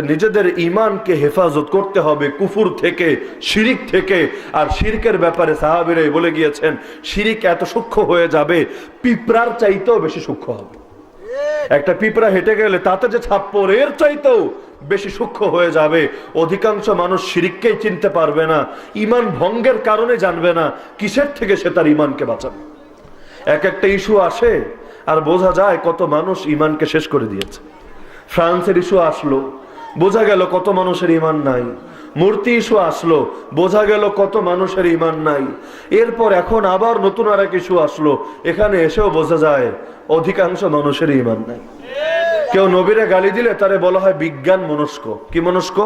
নিজেদের ইমানকে হেফাজত করতে হবে কুফুর থেকে, শিরিক থেকে। আর শিরকের ব্যাপারে সাহাবিরাই বলে গিয়েছেন, শিরিক এত সূক্ষ্ম হয়ে যাবে, পিঁপড়ার চাইতেও বেশি সূক্ষ্ম হবে। একটা পিঁপড়া হেঁটে গেলে তাতে যে ছাপ্পর এর চাইতেও বেশি সূক্ষ্ম হয়ে যাবে। অধিকাংশ মানুষ শিরিককেই চিনতে পারবে না ইমান ভঙ্গের কারণে জানবে না, কিসের থেকে সে তার ইমানকে বাঁচাবে। এক একটা ইস্যু আসে, আর বোঝা যায় কত মানুষ ইমানকে শেষ করে দিয়েছে। ফ্রান্সের ইস্যু আসলো বোঝা গেল কত মানুষের ইমান নাই। মূর্তি ইস্যু আসলো, বোঝা গেল কত মানুষের ইমান নাই। এরপর এখন আবার নতুন আর এক ইস্যু আসলো, এখানে এসেও বোঝা যায় অধিকাংশ মানুষের ইমান নাই। কেউ নবীরে গালি দিলে তারে বলা হয় বিজ্ঞান মনস্ক। কি মনস্ক?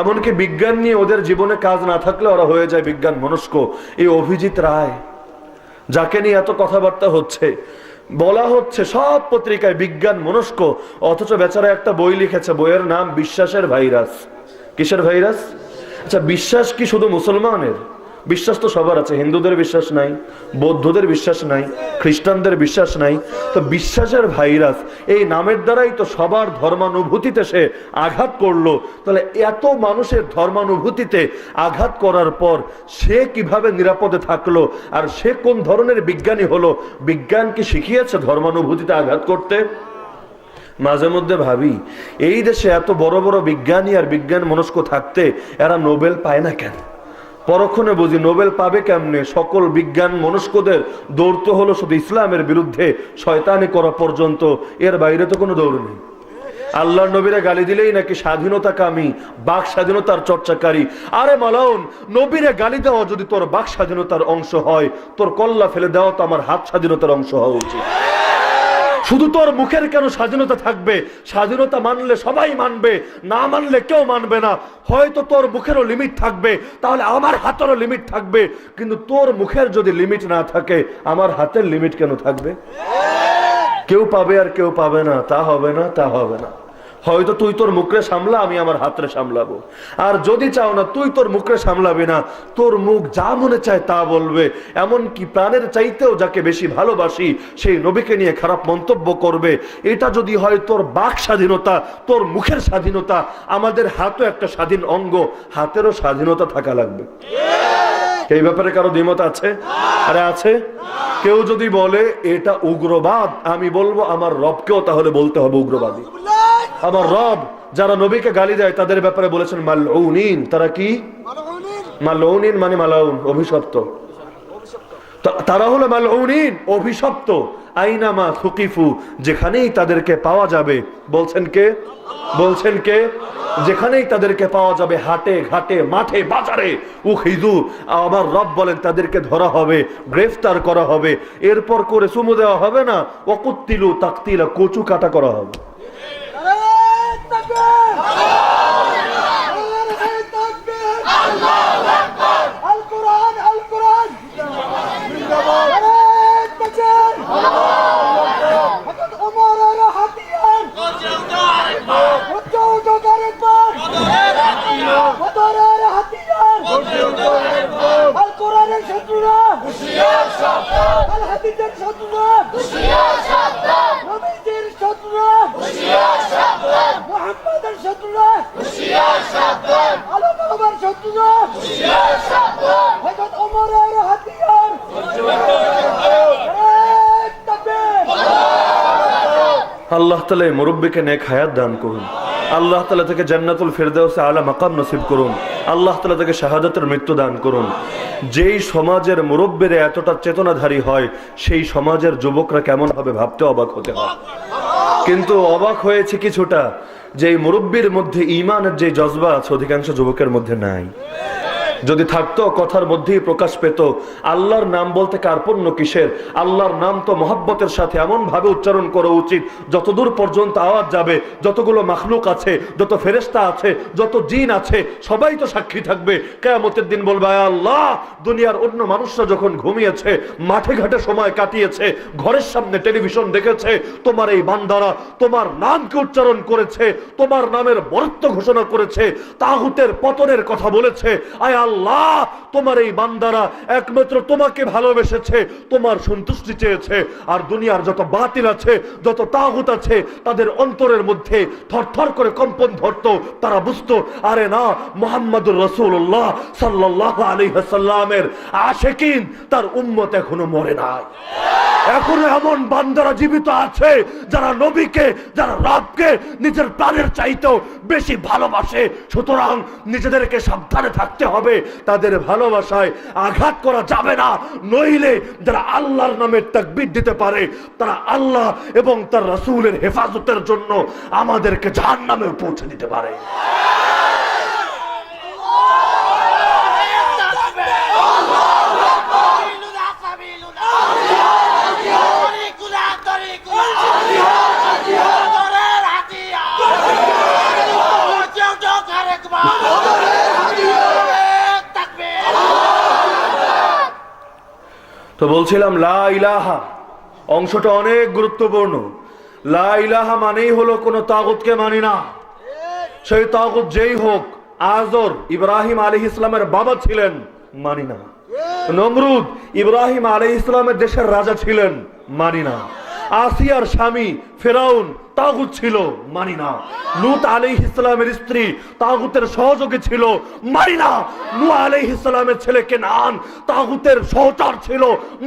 এমনকি বিজ্ঞান নিয়ে ওদের জীবনে কাজ না থাকলে ওরা হয়ে যায় বিজ্ঞান মনস্ক। এই অভিজিৎ রায়, যাকে নিয়ে এত কথাবার্তা হচ্ছে বলা হচ্ছে সব পত্রিকায় বিজ্ঞান মনস্ক, অথচ বেচারা একটা বই লিখেছে, বইয়ের নাম বিশ্বাসের ভাইরাস। কিসের ভাইরাস? আচ্ছা বিশ্বাস কি শুধু মুসলমানের? বিশ্বাস তো সবার আছে, হিন্দুদের বিশ্বাস নাই, বৌদ্ধদের বিশ্বাস নাই, খ্রিস্টানদের বিশ্বাস নাই। তো বিশ্বাসের ভাইরাস, এই নামের দ্বারাই তো সবার ধর্মানুভূতিতে সে আঘাত করল। তাহলে এত মানুষের ধর্মানুভূতিতে আঘাত করার পর সে কীভাবে নিরাপদে থাকল, আর সে কোন ধরনের বিজ্ঞানী হলো? বিজ্ঞান কি শিখিয়েছে ধর্মানুভূতিতে আঘাত করতে? মাঝে মধ্যে ভাবি, এই দেশে এত বড় বড় বিজ্ঞানী আর বিজ্ঞান মনস্ক থাকতে এরা নোবেল পায় না কেন? পরক্ষণে বুঝি নোবেল পাবে কেমনে? সকল বিজ্ঞান মনস্কদের দৌড়তে হলো শুধু ইসলামের বিরুদ্ধে, শয়তানি করা পর্যন্ত। এর বাইরে তো কোনো দৌড় নেই। আল্লাহর নবীরা গালি দিলেই নাকি স্বাধীনতা কামী বাক স্বাধীনতার চর্চাকারী। আরে মালাউন, নবীরে গালি দেওয়া যদি তোর বাক স্বাধীনতার অংশ হয়, তোর কল্লা ফেলে দেওয়া তো আমার হাত স্বাধীনতার অংশ হওয়া উচিত। শুধু তোর মুখের কেন স্বাধীনতা থাকবে? স্বাধীনতা মানলে সবাই মানবে, না মানলে কেউ মানবে না। হয়তো তোর মুখেরও লিমিট থাকবে, তাহলে আমার হাতেরও লিমিট থাকবে। কিন্তু তোর মুখের যদি লিমিট না থাকে, আমার হাতের লিমিট কেন থাকবে? কেউ পাবে আর কেউ পাবে না, তা হবে না, তা হবে না। হয়তো তুই তোর মুখরে সামলা, আমি আমার হাতরে সামলাবো। আর যদি চাও না তুই তোর মুখরে সামলাবি না, তোর মুখ যা মনে চায় তা বলবে। এমন কি প্রাণের চাইতেও যাকে বেশি ভালোবাসি, সেই নবীকে নিয়ে খারাপ মন্তব্য করবে। এটা যদি হয় তোর বাক স্বাধীনতা, তোর মুখের স্বাধীনতা, আমাদের হাতও একটা স্বাধীন অঙ্গ, হাতেরও স্বাধীনতা থাকা লাগবে। এই ব্যাপারে কারও দ্বিমত আছে? আরে আছে? কেউ যদি বলে এটা উগ্রবাদ আমি বলব আমার রবকেও তাহলে বলতে হবে উগ্রবাদী। আমার রব যারা নবীকে গালি দেয় তাদের ব্যাপারে বলেছেন মালউনিন। তারা কি? মালউনিন মানে মালাউন অভিশপ্ত। তারা হলো মালউনিন, অভিশপ্ত। আইনামা সুকিফু, যেখানেই তাদেরকে পাওয়া যাবে, বলছেন কে? বলছেন কে? যেখানেই তাদেরকে পাওয়া যাবে, হাটে, ঘাটে, মাঠে, বাজারে উখিদু আমার রব বলেন তাদেরকে ধরা হবে, গ্রেফতার করা হবে, এরপর করে চুমু দেওয়া হবে না অকুত্তিলু তাকতিলা, কচু কাটা করা হবে। আল্লাহ তালা এই মুরব্বীকে নেক হায়াত দান করুন। আল্লাহ তালা থেকে জান্নাতুল ফেরদাউসে আলা মাকাম নসিব করুন। আল্লাহ তালা থেকে শাহাদাতের মৃত্যু দান করুন। যেই সমাজের মুরব্বীরা এতটা চেতনাধারী হয়, সেই সমাজের যুবকরা কেমন হবে ভাবতে অবাক হতে হয়। কিন্তু অবাক হয়েছে কিছুটা যে মুরব্বীর মধ্যে ইমানের যে জজবা আছে, অধিকাংশ যুবকের মধ্যে নাই। যদি থাকতো, কথার মধ্যেই প্রকাশ পেত, আল্লাহর নাম বলতে কার্পণ্য কিসের? আল্লাহর নাম তো মহব্বতের সাথে এমন ভাবে উচ্চারণ করা উচিত, যতদূর পর্যন্ত আওয়াজ যাবে, যতগুলো মাখলুক আছে, যত ফেরেস্তা আছে, যত জিন আছে, সবাই তো সাক্ষী থাকবে। কেয়ামতের দিন বলবে আল্লাহ! দুনিয়ার অন্য মানুষরা যখন ঘুমিয়েছে, মাঠে ঘাটে সময় কাটিয়েছে, ঘরের সামনে টেলিভিশন দেখেছে, তোমার এই বান্দারা তোমার নামকে উচ্চারণ করেছে, তোমার নামের বরত্ব ঘোষণা করেছে, তাহুতের পতনের কথা বলেছে, আয় আল্লাহ, তোমার এই বান্দারা একমাত্র তোমাকে ভালোবেসেছে, তোমার সন্তুষ্টি চেয়েছে। আর দুনিয়ার যত বাতিল আছে, যত তাগুত আছে, তাদের অন্তরের মধ্যে থরথর করে কম্পন ধরতো, তারা বুঝতো, আরে না, মোহাম্মদুর রসুল্লাহ সাল্লাহ আলী সাল্লামের আশেকিন, তার উম্মত এখনও মরে নাই। এখনও এমন বান্দারা জীবিত আছে, যারা নবীকে, যারা রবকে নিজের প্রাণের চাইতেও বেশি ভালোবাসে। সুতরাং নিজেদেরকে সাবধানে থাকতে হবে, তাদের ভালোবাসায় আঘাত করা যাবে না। নইলে যারা আল্লাহর নামে তাকবির দিতে পারে, তারা আল্লাহ এবং তার রাসূলের হেফাজতের জন্য আমাদেরকে জাহান নামে পৌঁছে দিতে পারে। তো বলছিলাম, লা অংশটা অনেক গুরুত্বপূর্ণ। লা মানেই হলো কোনো তাগুতকে মানি না। সেই তাগুত যেই হোক, আজর ইব্রাহিম আলী ইসলামের বাবা ছিলেন, মানি না। নমরুদ ইব্রাহিম আলী ইসলামের দেশের রাজা ছিলেন, মানি না। আসিয়ার স্বামী ফেরাউন তাগুত ছিল, মানি না। লুত আলী ইসলামের স্ত্রী তাগুতের সহযোগী ছিল, মানি না। নু আলী ইসলামের ছেলেকে নান তাগুতের সহচার ছিল,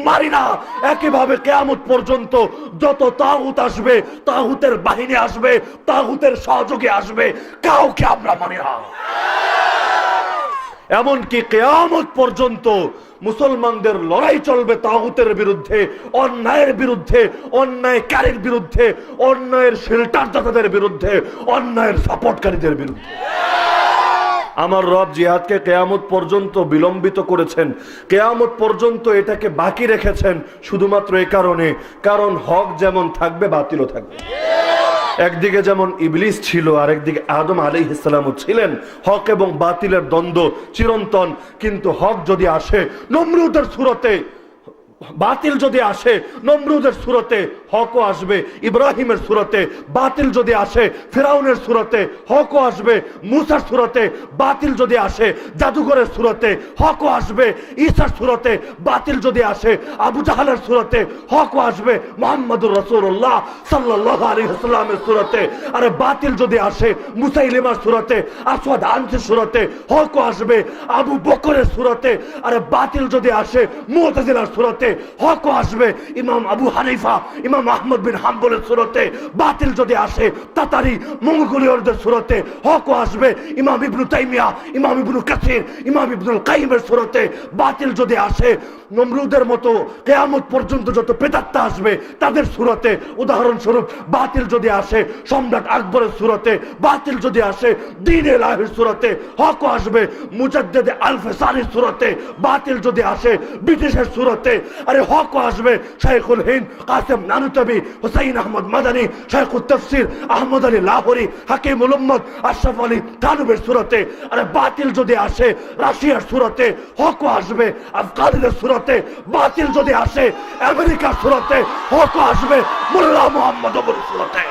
মানি না। একইভাবে কেয়ামত পর্যন্ত যত তাগুত আসবে, তাগুতের বাহিনী আসবে, তাগুতের সহযোগী আসবে, কাউকে আমরা মানি না। এমনকি কেয়ামত পর্যন্ত মুসলমানদের লড়াই চলবে তাগুতের বিরুদ্ধে, অন্যায়ের বিরুদ্ধে, অন্যায়কারীর বিরুদ্ধে, অন্যায়ের শেল্টার দাতাদের বিরুদ্ধে, অন্যায়ের সাপোর্টকারীদের বিরুদ্ধে। আমার রব জিহাদকে কেয়ামত পর্যন্ত বিলম্বিত করেছেন, কেয়ামত পর্যন্ত এটাকে বাকি রেখেছেন শুধুমাত্র এ কারণে, কারণ হক যেমন থাকবে, বাতিলও থাকবে। একদিকে যেমন ইবলিস ছিল আর একদিকে আদম আলী ইসলামও ছিলেন। হক এবং বাতিলের দ্বন্দ্ব চিরন্তন, কিন্তু হক যদি আসে নম্রতার সুরতে বাতিল যদি আসে, নমরুদের সুরতে হকও আসবে, ইব্রাহিমের সুরতে বাতিল যদি আসে, ফেরাউনের সুরতে হকও আসবে, মুসার সুরতে বাতিল যদি আসে, জাদুঘরের সুরতে হকও আসবে ঈসার সুরতে বাতিল যদি আসে, আবু জাহালের সুরতে হকও আসবে, মোহাম্মদুর রসুল্লাহ সাল্লাহ আলী হাসলামের সুরতে। আরে বাতিল যদি আসে, মুসাইলিমার সুরতে, আসওয়াদ আনসির সুরতে হকও আসবে, আবু বকরের সুরতে। আরে বাতিল যদি আসে, মুতাজিলার সুরতে হকও আসবে। ইমাম আবু হানিফা, ইমাম আহমদ বিন হাম্বলের সুরতে বাতিল যদি আসে, তাতারি মঙ্গলীয়দের সুরতে হকও আসবে। ইমাম ইবনু তাইমিয়া, ইমাম ইবনু কাসির, ইমাম ইবনুল কাইমের সুরতে বাতিল যদি আসে, নমরুদের মতো কেয়ামত পর্যন্ত যত পেতাত্তা আসবে, তাদের সুরতে উদাহরণস্বরূপ বাতিল যদি আসে, সম্রাট আকবরের সুরতে বাতিল যদি আসে, দিন এলাহের সুরতে হকও আসবে। মুজাদ্দেদে আলফে সারির সুরতে বাতিল যদি আসে, ব্রিটিশের সুরতে আরে হকও আসবে। শাইখুল হিন্দ, কাসেম নানুতবি, হুসাইন আহমদ মাদানী, শাইখুল তফসির আহমদ আলী লাহোরি, হাকিম উলম্মদ আশরাফ আলী তানুবের সুরতে। আরে বাতিল যদি আসে রাশিয়ার সুরতে হকও আসবে আফগানিদের সুরতে, বাতিল যদি আসে আমেরিকার সুরতে হকও আসবে মোল্লা মোহাম্মদ সুরতে।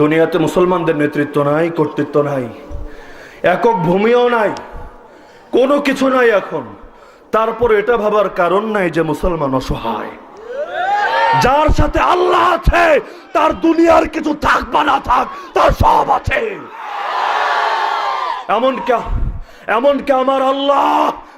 দুনিয়াতে মুসলমানদের নেতৃত্ব নাই, কর্তৃত্ব নাই। একক ভূমিও নাই, কোনো কিছু নাই এখন। তারপর এটা ভাবার কারণ নাই যে মুসলমান অসহায়। যার সাথে আল্লাহ আছে, তার দুনিয়ার কিছু থাক বা না থাক, তার সব আছে। এমনকি এমনকি আমার আল্লাহ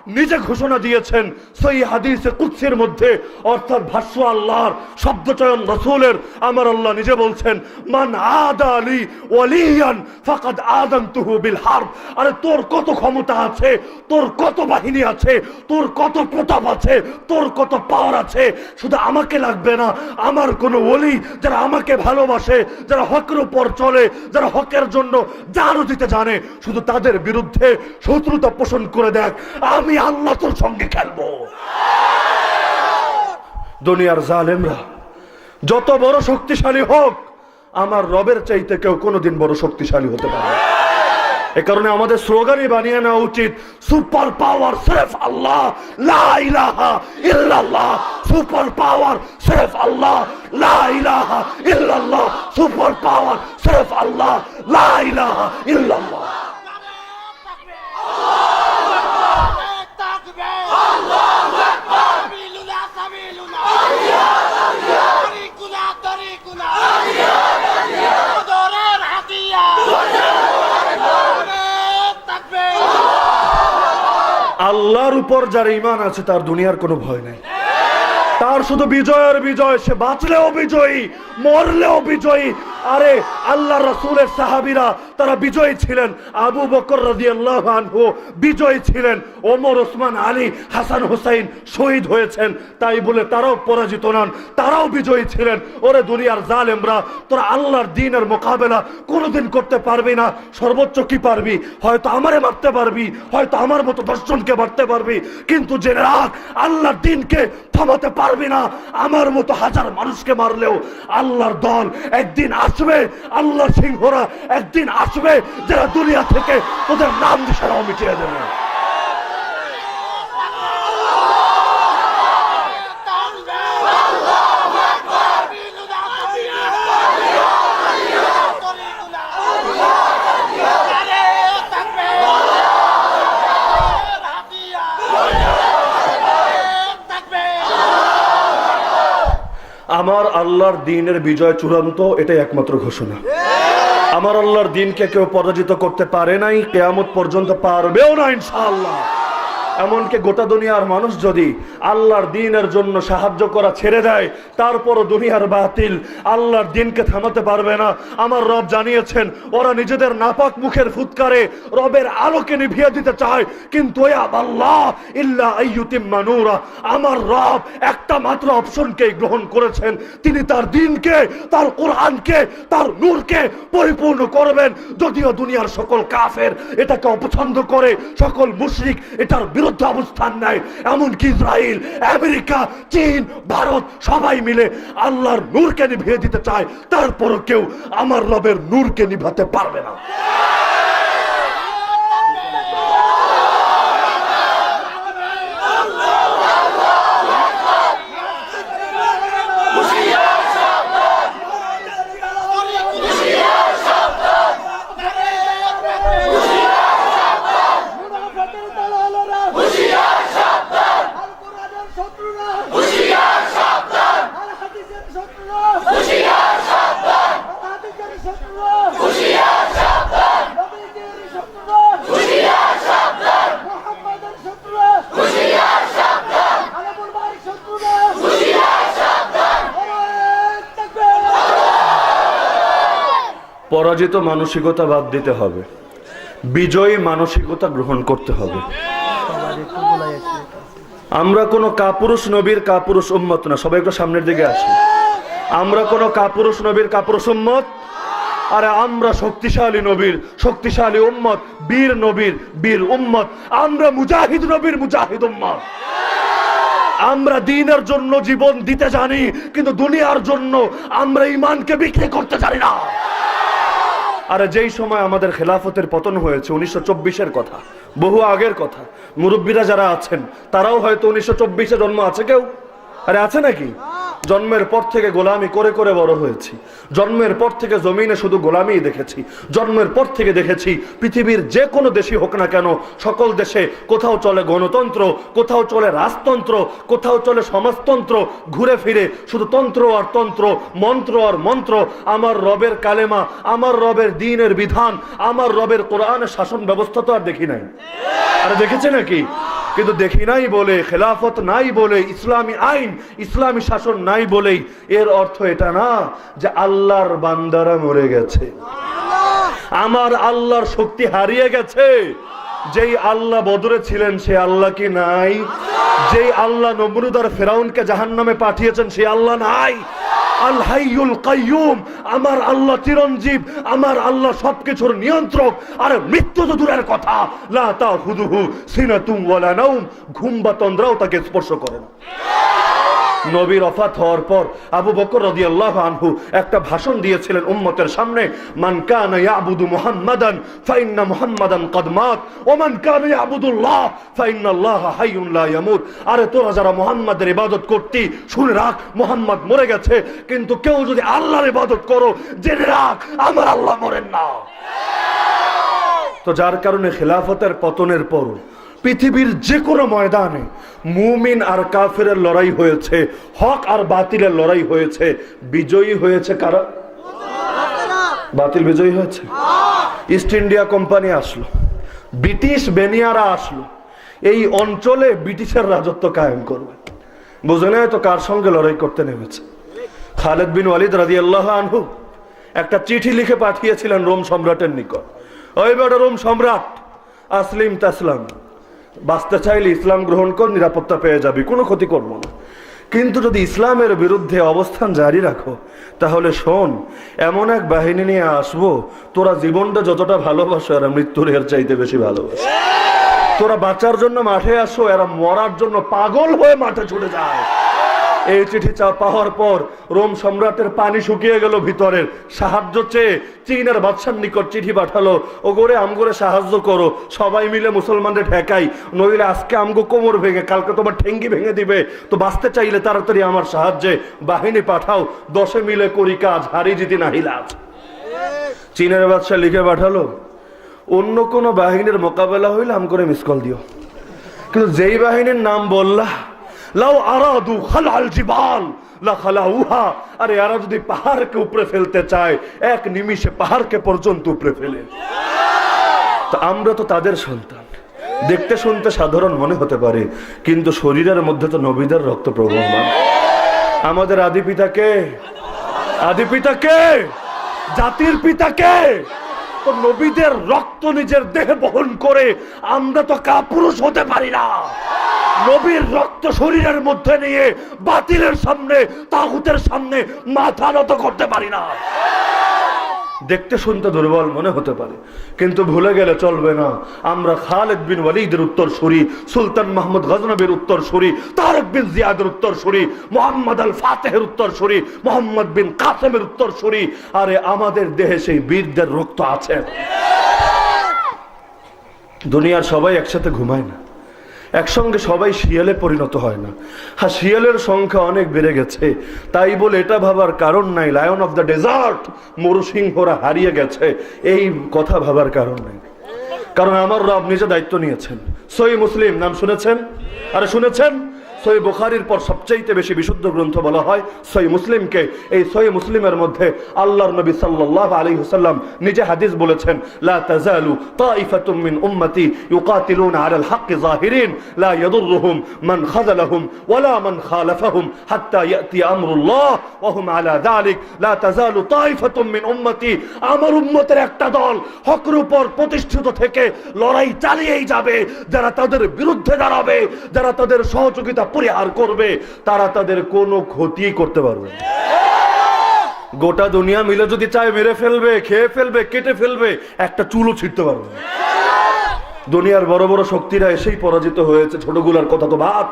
নিজে ঘোষণা দিয়েছেন, সেই হাদিসে কুৎসির মধ্যে, অর্থাৎ ভাষ্য আল্লাহর শব্দচয়ন রসুলের, আমার আল্লাহ নিজে বলছেন, মান আদা আলী ওয়ালিয়ান ফাকাদ আদানতুহু বিল হারব। আরে তোর কত ক্ষমতা আছে, তোর কত বাহিনী আছে, তোর কত প্রতাপ আছে, তোর কত পাওয়ার আছে, শুধু আমাকে লাগবে না, আমার কোনো ওলি যারা আমাকে ভালোবাসে, যারা হকের উপর চলে, যারা হকের জন্য জানও দিতে জানে, শুধু তাদের বিরুদ্ধে শত্রুতা পোষণ করে দেখ। আমি আল্লাহ তোর সঙ্গে খেলব। দুনিয়ার জালেমরা, যত বড় শক্তিশালী হোক, আমার রবের চাইতে কেউ কোনোদিন বড় শক্তিশালী হতে পারে এ কারণে আমাদের স্লোগানই বানিয়ে নেওয়া উচিত, সুপার পাওয়ার সেফ আল্লাহ ইল্লাল্লাহ, সুপার পাওয়ার সেফ আল্লাহ ইল্লাল্লাহ, সুপার পাওয়ার সেফ আল্লাহ ইল্লাল্লাহ। আল্লাহর উপর যার ইমান আছে, তার দুনিয়ার কোনো ভয় নাই। তার শুধু বিজয়ের বিজয়, সে বাঁচলেও বিজয়ী, মরলেও বিজয়ী আরে আল্লাহ রসুলের সাহাবিরা, তারা বিজয়ী ছিলেন। আবু বকর রাজি আল্লাহ আনহু বিজয়ী ছিলেন। ওমর, ওসমান, আলী, হাসান, হুসাইন শহীদ হয়েছেন। তাই বলে তারাও পরাজিত নন, তারাও বিজয়ী ছিলেন। ওরে দুনিয়ার জালেমরা, তোরা আল্লাহর দিনের মোকাবেলা কোনোদিন করতে পারবি না। সর্বোচ্চ কি পারবি? হয়তো আমারে মারতে পারবি, হয়তো আমার মতো দশজনকে মারতে পারবি। কিন্তু জেনে রাখ, আল্লাহর দিনকে থামাতে পারবি না। আমার মতো হাজার মানুষকে মারলেও আল্লাহর দল একদিন আসবে আল্লাহ সিংহরা একদিন আসবে, যারা দুনিয়া থেকে ওদের নাম দিশারাও মিটিয়ে দেবে। আমার আল্লাহর দিনের বিজয় চূড়ান্ত, এটাই একমাত্র ঘোষণা। আমার আল্লাহর দিনকে কেউ পরাজিত করতে পারে নাই, কেয়ামত পর্যন্ত পারবেও না, ইনশাআল্লাহ। এমনকি গোটা দুনিয়ার মানুষ যদি আল্লাহর দিনের জন্য সাহায্য করা ছেড়ে দেয়, তারপরও দুনিয়ার বাতিল আল্লাহর দিনকে থামাতে পারবে না। আমার রব জানিয়েছেন, ওরা নিজেদের নাপাক মুখের ফুৎকারে রবের আলোকে নিভিয়ে দিতে চায়, কিন্তু আমার রব একটা মাত্র অপশনকে গ্রহণ করেছেন। তিনি তার দিনকে, তার কোরআনকে, তার নূরকে পরিপূর্ণ করবেন। যদিও দুনিয়ার সকল কাফের এটাকে অপছন্দ করে, সকল মুশরিক এটার বিরুদ্ধে অবস্থান নেয়। এমনকি ইসরায়েল আমেরিকা, চীন, ভারত সবাই মিলে আল্লাহর নূরকে নিভিয়ে দিতে চায়। তারপরও কেউ আমার রবের নূরকে নিভাতে পারবে না মুনাফেকের দালালেরা হুঁশিয়ার সাবধান আল কোরআনের শত্রুরা হুঁশিয়ার সাবধান আল হাদিসের শত্রুরা হুঁশিয়ার সাবধান আল হাদিসের শত্রুরা হুঁশিয়ার সাবধান নবীজির শত্রুরা হুঁশিয়ার সাবধান মুহাম্মাদের শত্রুরা হুঁশিয়ার সাবধান আলমুল বাড়ির শত্রুরা হুঁশিয়ার সাবধান তাকবীর পরাজিত মানসিকতা বাদ দিতে হবে। বিজয়ী মানসিকতা গ্রহণ করতে হবে। আমরা কোনো কাপুরুষ নবীর কাপুরুষ উম্মত না। সবাই একটু সামনের দিকে আসি আমরা কোনো কাপুরুষ নবীর কাপুরুষ উম্মত? আরে আমরা শক্তিশালী নবীর, শক্তিশালী উম্মত, বীর নবীর, বীর উম্মত। আমরা মুজাহিদ নবীর মুজাহিদ উম্মত। আমরা দিনের জন্য জীবন দিতে জানি, কিন্তু দুনিয়ার জন্য আমরা ইমানকে বিক্রি করতে জানি না। আরে যেই সময় আমাদের খেলাফতের পতন হয়েছে উনিশশো চব্বিশের কথা, বহু আগের কথা, মুরব্বীরা যারা আছেন, তারাও হয়তো উনিশশো চব্বিশে জন্ম আছে কেউ? আরে আছে নাকি? জন্মের পর থেকে গোলামি করে করে বড় হয়েছি। জন্মের পর থেকে জমিনে শুধু গোলামি দেখেছি। জন্মের পর থেকে দেখেছি পৃথিবীর যে কোনো দেশই হোক না কেন সকল দেশে কোথাও চলে গণতন্ত্র, কোথাও চলে রাজতন্ত্র, কোথাও চলে সমাজতন্ত্র, ঘুরে ফিরে শুধু তন্ত্র আর তন্ত্র, মন্ত্র আর মন্ত্র, আমার রবের কালেমা, আমার রবের দিনের বিধান, আমার রবের কোরআনের শাসন ব্যবস্থা তো আর দেখি নাই। আরে দেখেছে নাকি? কিন্তু দেখি নাই বলে, খেলাফত নাই বলে ইসলামী আইন ইসলামী শাসন নাই বলেই এর অর্থ এটা না যে আল্লাহর বান্দারা মরে গেছে। আমার আল্লাহর শক্তি হারিয়ে গেছে। যেই আল্লাহ বদরে ছিলেন সে আল্লাহ কি নাই? যেই আল্লাহ নমরুদার ফেরাউনকে জাহান নামে পাঠিয়েছেন সে আল্লাহ নাই। আল হাইয়ুল কাইয়ুম, আমার আল্লাহ চিরঞ্জীব, আমার আল্লাহ সবকিছুর নিয়ন্ত্রক। আর মৃত্যু তো দূরের কথা। লা তাখুযুহু সিনাতুম ওয়ালা নাওম। ঘুম বা তন্দ্রাও তাকে স্পর্শ করে না। নবীর অফাত হওয়ার পর আবু বকর রাদিয়াল্লাহু আনহু একটা ভাষণ দিয়েছিলেন উম্মতের সামনে, মান কানা ইয়াবুদু মুহাম্মাদান ফাইন্না মুহাম্মাদান কদ মাত ওয়া মান কানা ইয়াবুদুল্লাহ ফাইন্নাল্লাহ লা ইয়ামুত। আরে তোরা যারা মুহাম্মাদের ইবাদত করতি, শুনে রাখ, মুহাম্মদ মরে গেছে, কিন্তু কেউ যদি আল্লাহর ইবাদত করো, জেনে রাখ, আমার আল্লাহ মরেন না। তো যার কারণে খেলাফতের পতনের পর পৃথিবীর যে কোনো ময়দানে মুমিন আর কাফেরের লড়াই হয়েছে, হক আর বাতিলের লড়াই হয়েছে। বিজয়ী হয়েছে কারা? বাতিল বিজয়ী হয়েছে? ইস্ট ইন্ডিয়া কোম্পানি আসলো, ব্রিটিশ বেনিয়ারা আসলো, এই অঞ্চলে ব্রিটিশের রাজত্ব কায়েম করবে। বুঝে নেয় তো কার সঙ্গে লড়াই করতে নেমেছে? খালেদ বিন ওয়ালিদ রাজি আল্লাহ আনহু একটা চিঠি লিখে পাঠিয়েছিলেন রোম সম্রাটের নিকট। ওই বেটা রোম সম্রাট, আসলিম তাসলাম বাঁচতে চাইলে ইসলাম গ্রহণ কর, নিরাপত্তা পেয়ে যাবি, কোনো ক্ষতি করব না। কিন্তু যদি ইসলামের বিরুদ্ধে অবস্থান জারি রাখো, তাহলে শোন, এমন এক বাহিনী নিয়ে আসব, তোরা জীবনটা যতটা ভালোবাসো, এরা মৃত্যুর এর চাইতে বেশি ভালোবাসো। তোরা বাঁচার জন্য মাঠে আসো, এরা মরার জন্য পাগল হয়ে মাঠে ছুটে যায়। এই চিঠি চা পাওয়ার পর রোম সম্রাটের পানি শুকিয়ে গেল ভিতরের। সাহায্য চেয়ে চীনের বাদশার নিকট চিঠি পাঠালো। ও করে আমগরে সাহায্য করো। সবাই মিলে মুসলমানদের ঠেকাই। নইলে আজকে আমগো কোমর ভেঙে, কালকে তোমার ঠেঙ্গি ভেঙে দিবে। তো বাঁচতে চাইলে তাড়াতাড়ি আমার সাহায্যে বাহিনী পাঠাও। দশে মিলে করি কাজ, হারি জিতি নাহিলাজ চীনের বাদশাহ লিখে পাঠালো, অন্য কোনো বাহিনীর মোকাবেলা হইলে আম করে মিস কল দিও। কিন্তু যেই বাহিনীর নাম বললা লাউ আরাদু খালাল জিবাল, লা খালাউহা। আরে এরা যদি পাহাড়কে উপরে ফেলতে চায়, এক নিমিষে পাহাড়কে পর্যন্ত উপরে ফেলে। তো আমরা তো তাদের সন্তান। দেখতে শুনতে সাধারণ মনে হতে পারে, কিন্তু শরীরের মধ্যে তো নবীদের রক্ত প্রবহমান আমাদের আদি পিতাকে আদি পিতাকে জাতির পিতাকে তো নবীদের রক্ত নিজের দেহে বহন করে আমরা তো কাপুরুষ হতে পারি না। নবীর রক্ত শরীরের মধ্যে নিয়ে বাতিলের সামনে, তাগুতের সামনে মাথা নত করতে পারি না। দেখতে শুনতে দুর্বল মনে হতে পারে, কিন্তু ভুলে গেলে চলবে না। আমরা খালেদ বিন ওয়ালিদের উত্তর সুরি সুলতান মাহমুদ গজনবীর উত্তর সুরি তারেক বিন জিয়াদের উত্তর সুরি মোহাম্মদ আল ফাতেহের উত্তর সুরি মোহাম্মদ বিন কাসেমের উত্তর সুরি আরে আমাদের দেহে সেই বীরদের রক্ত আছে। দুনিয়ার সবাই একসাথে ঘুমায় না। একসঙ্গে সবাই শিয়ালে পরিণত হয় না। হ্যাঁ শিয়ালের সংখ্যা অনেক বেড়ে গেছে। তাই বলে এটা ভাবার কারণ নাই। লায়ন অফ দ্য ডেজার্ট মরুসিংহরা হারিয়ে গেছে। এই কথা ভাবার কারণ নাই। কারণ আমার রব নিজে দায়িত্ব নিয়েছেন। সই মুসলিম, নাম শুনেছেন? আরে শুনেছেন? সই বুখারির পর সবচাইতে বেশি বিশুদ্ধ গ্রন্থ বলা হয় সই মুসলিমকে। এই সই মুসলিমের মধ্যে আল্লাহর নবী সাল্লাল্লাহু আলাইহি ওয়াসাল্লাম নিজে হাদিস বলেছেন, লা মিন উম্মতি ইউকাতিলুনা আলাল লা মান মান খালাফাহুম হাত্তা ইয়াতি আমরুল্লাহ ওয়া হুম আলা যালিক। লা মিন উম্মতি, আমার উম্মতের একটা দল হকের উপর প্রতিষ্ঠিত থেকে লড়াই চালিয়েই যাবে, যারা তাদের বিরুদ্ধে দাঁড়াবে, যারা তাদের সহযোগিতা পরিহার করবে, তারা তাদের কোনো ক্ষতি করতে পারবে গোটা দুনিয়া মিলে যদি চায় মেরে ফেলবে, খেয়ে ফেলবে, কেটে ফেলবে, একটা চুলও ছিটতে পারবে দুনিয়ার বড় বড় শক্তিরা এসেই পরাজিত হয়েছে, ছোটগুলার কথা তো ভাত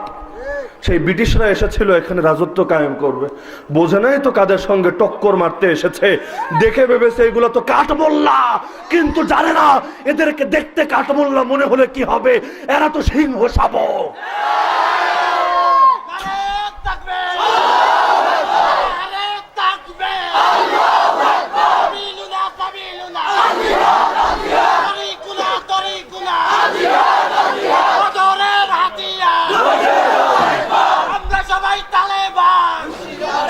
সেই ব্রিটিশরা এসেছিল, এখানে রাজত্ব কায়েম করবে। বোঝে নাই তো কাদের সঙ্গে টক্কর মারতে এসেছে? দেখে ভেবেছে এগুলো তো কাঠমোল্লা, কিন্তু জানে না, এদেরকে দেখতে কাঠমোল্লা মনে হলে কি হবে? এরা তো সিংহ শাবক নারে তাকবীর নারে তাকবীর কাবিলুনা কাবিলুনা তরিকুনা তরিকুনা বদরের হাতিয়ার আমরা সবাই তালেবান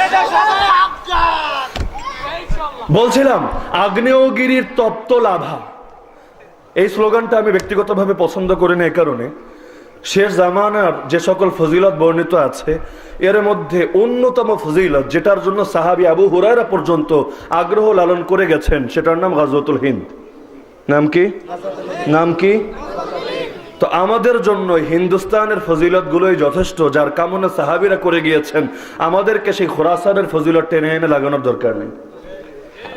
এটা সবাই আফগান বলছিলাম, আগ্নেয়গিরির তপ্ত লাভা। এই স্লোগানটা আমি ব্যক্তিগতভাবে পছন্দ করি না এ কারণে। শেষ জামানার যে সকল ফজিলত বর্ণিত আছে, এর মধ্যে অন্যতম ফজিলত, যেটার জন্য সাহাবি আবু হুরায়রা পর্যন্ত আগ্রহ লালন করে গেছেন, সেটার নাম গাজওয়াতুল হিন্দ। নাম কি? নাম কি? তো আমাদের জন্য হিন্দুস্তানের ফজিলত গুলোই যথেষ্ট, যার কামনা সাহাবিরা করে গিয়েছেন। আমাদেরকে সেই খোরাসানের ফজিলত টেনে এনে লাগানোর দরকার নেই।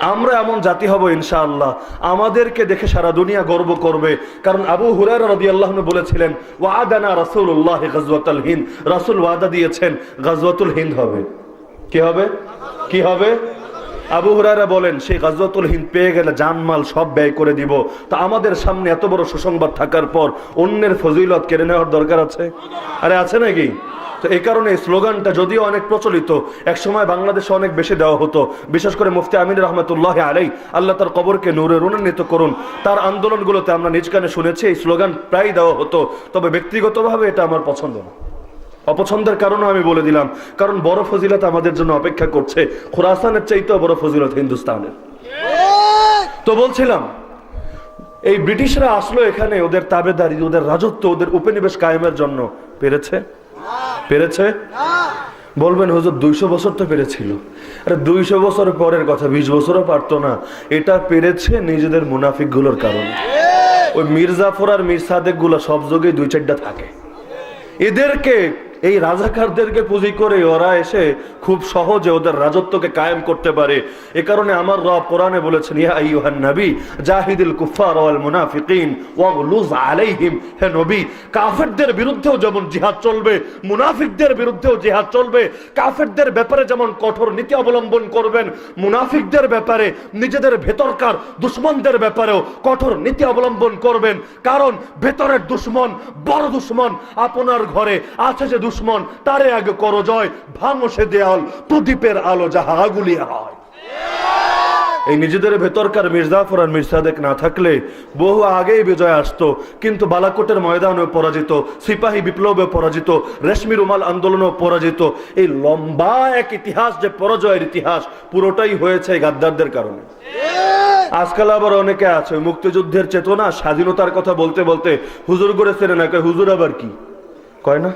আমরা এমন জাতি হব ইনশাআল্লাহ। আমাদেরকে দেখে সারা দুনিয়া গর্ব করবে। কারণ আবু হুরার রাদিয়াল্লাহু আল্লাহ বলেছিলেন, ওয়াদানা রাসুল্লাহ গজওয়াতুল হিন্দ। রাসুল ওয়াদা দিয়েছেন গজওয়াতুল হিন্দ হবে। কি হবে? কি হবে? আবু হুরায়রা বলেন, সেই গাজওয়াতুল হিন্দ পেয়ে গেলে জানমাল সব ব্যয় করে দিব। তা আমাদের সামনে এত বড় সুসংবাদ থাকার পর অন্যের ফজিলত কেড়ে নেওয়ার দরকার আছে? আরে আছে নাকি? তো এই কারণে স্লোগানটা যদিও অনেক প্রচলিত, একসময় বাংলাদেশে অনেক বেশি দেওয়া হতো। বিশেষ করে মুফতি আমিন রহমতুল্লাহ আলাই আল্লাহ তার কবরকে নূরে রুনান্বিত করুন। তার আন্দোলনগুলোতে আমরা নিজ কানে শুনেছি, এই স্লোগান প্রায় দেওয়া হতো। তবে ব্যক্তিগতভাবে এটা আমার পছন্দ না। অপছন্দের কারণও আমি বলে দিলাম। কারণ বড় ফজিলত আমাদের জন্য অপেক্ষা করছে। খোরাসানের চাইতেও বড় ফজিলত হিন্দুস্তানের। তো বলছিলাম, এই ব্রিটিশরা আসলো এখানে, ওদের তাবেদারি, ওদের রাজত্ব, ওদের উপনিবেশ কায়েমের জন্য। পেরেছে? পেরেছে? বলবেন, হুজুর, দুইশো বছর তো পেরেছিল। আরে, দুইশো বছর পরের কথা, বিশ বছরও পারতো না। এটা পেরেছে নিজেদের মুনাফিকগুলোর কারণে। ওই মির্জাফর আর মির্সাদেকগুলো সব যুগেই দুই চারটা থাকে। এদেরকে এই রাজাকারদেরকে পুঁজি করে ওরা এসে খুব সহজে ওদের রাজত্বকে কায়েম করতে পারে। এ কারণে আমার রব কোরআনে বলেছেন, ইয়া নবী, জাহিদুল কুফার ওয়াল মুনাফিকিন আলাইহিম, হে নবী, কাফেরদের বিরুদ্ধেও যেমন জিহাদ চলবে, মুনাফিকদের বিরুদ্ধেও জিহাদ চলবে, কাফেরদের ব্যাপারে যেমন কঠোর নীতি অবলম্বন করবেন, মুনাফিকদের ব্যাপারে, নিজেদের ভেতরকার দুশ্মনদের ব্যাপারেও কঠোর নীতি অবলম্বন করবেন। কারণ ভেতরের দুশ্মন, বড় দুশ্মন আপনার ঘরে আছে যে দুশ্মন, তারে আগে করো জয়, ভাঙো সে দেয়াল, প্রদীপের আলো যাহা আগুলিয়া হয়। এই নিজেদের ভেতরকার মির্জাফর আর মির্সাদেক না থাকলে বহু আগেই বিজয় আসতো, কিন্তু বালাকোটের ময়দানেও পরাজিত, সিপাহী বিপ্লবে পরাজিত, রেশমি রুমাল আন্দোলনেও পরাজিত, এই লম্বা এক ইতিহাস যে পরাজয়ের ইতিহাস, পুরোটাই হয়েছে গাদ্দারদের কারণে। আজকাল আবার অনেকে আছে, মুক্তিযুদ্ধের চেতনা, স্বাধীনতার কথা বলতে বলতে হুজুর করে চেনে না হুজুর আবার কি? কয় না?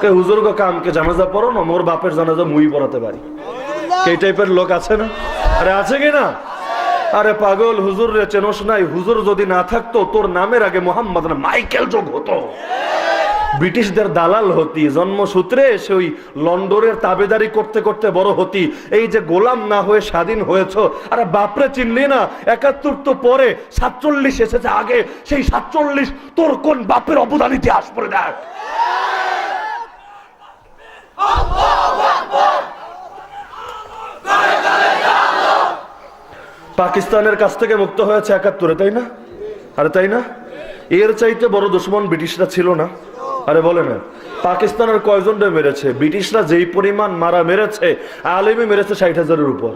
কে হুজুর গো কামকে জানাজা পড়ো না, মোর বাপের জানাজা মুই পড়াতে পারি। এই টাইপের লোক আছে না? আরে আছে কি না? আরে পাগল, হুজুর রে চেনস নাই। হুজুর যদি না থাকতো, তোর নামের আগে মোহাম্মদ না মাইকেল যোগ হতো। ব্রিটিশদের দালাল হতি, জন্মসূত্রে সে ওই লন্ডনের তাবেদারি করতে করতে বড় হতি। এই যে গোলাম না হয়ে স্বাধীন হয়েছ, আরে বাপরে চিনলি না? একাত্তর তো পরে সাতচল্লিশ এসেছে আগে, সেই সাতচল্লিশ তোর কোন বাপের অবদান ইতিহাস পড়ে দেখ। পাকিস্তানের কাছ থেকে মুক্ত হয়েছে একাত্তরে, তাই না? আরে তাই না? এর চাইতে বড় দুশ্মন ব্রিটিশরা ছিল না। আরে বলে না। পাকিস্তানের কয়জনটা মেরেছে? ব্রিটিশরা যেই পরিমাণ মারা মেরেছে আলেমে মেরেছে ষাট হাজারের উপর।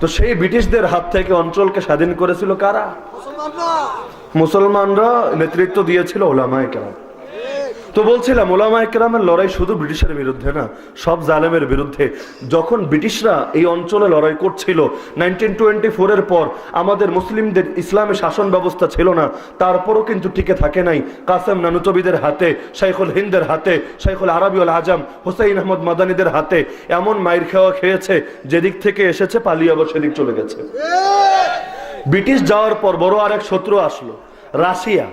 তো সেই ব্রিটিশদের হাত থেকে অঞ্চলকে স্বাধীন করেছিল কারা? মুসলমানরা নেতৃত্ব দিয়েছিল ওলামায় কেরাম। তো বলছিলাম, ওলামা একরামের লড়াই শুধু ব্রিটিশের বিরুদ্ধে না, সব জালেমের বিরুদ্ধে। যখন ব্রিটিশরা এই অঞ্চলে লড়াই করছিল নাইনটিন টোয়েন্টি ফোরের পর আমাদের মুসলিমদের ইসলামী শাসন ব্যবস্থা ছিল না, তারপরও কিন্তু টিকে থাকে নাই কাসেম নানুচবিদের হাতে, শাইখুল হিন্দের হাতে, শাইখুল আরবিউল আজম, হুসাইন আহমদ মাদানিদের হাতে এমন মাইর খাওয়া খেয়েছে, যেদিক থেকে এসেছে পালিয়ে আবার সেদিক চলে গেছে। ব্রিটিশ যাওয়ার পর বড় আরেক শত্রু আসলো, রাশিয়া।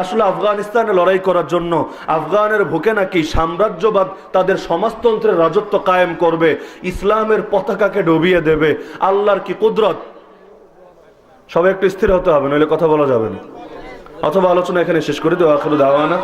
আসলে আফগানিস্তানে লড়াই করার জন্য আফগানের ভুকে নাকি সাম্রাজ্যবাদ তাদের সমাজতন্ত্রের রাজত্ব কায়েম করবে, ইসলামের পতাকাকে ডুবিয়ে দেবে, আল্লাহর কি কুদরত? সবাই একটু স্থির হতে হবে, নইলে কথা বলা যাবে না। অথবা আলোচনা এখানে শেষ করে দেওয়া দাওয়ানা।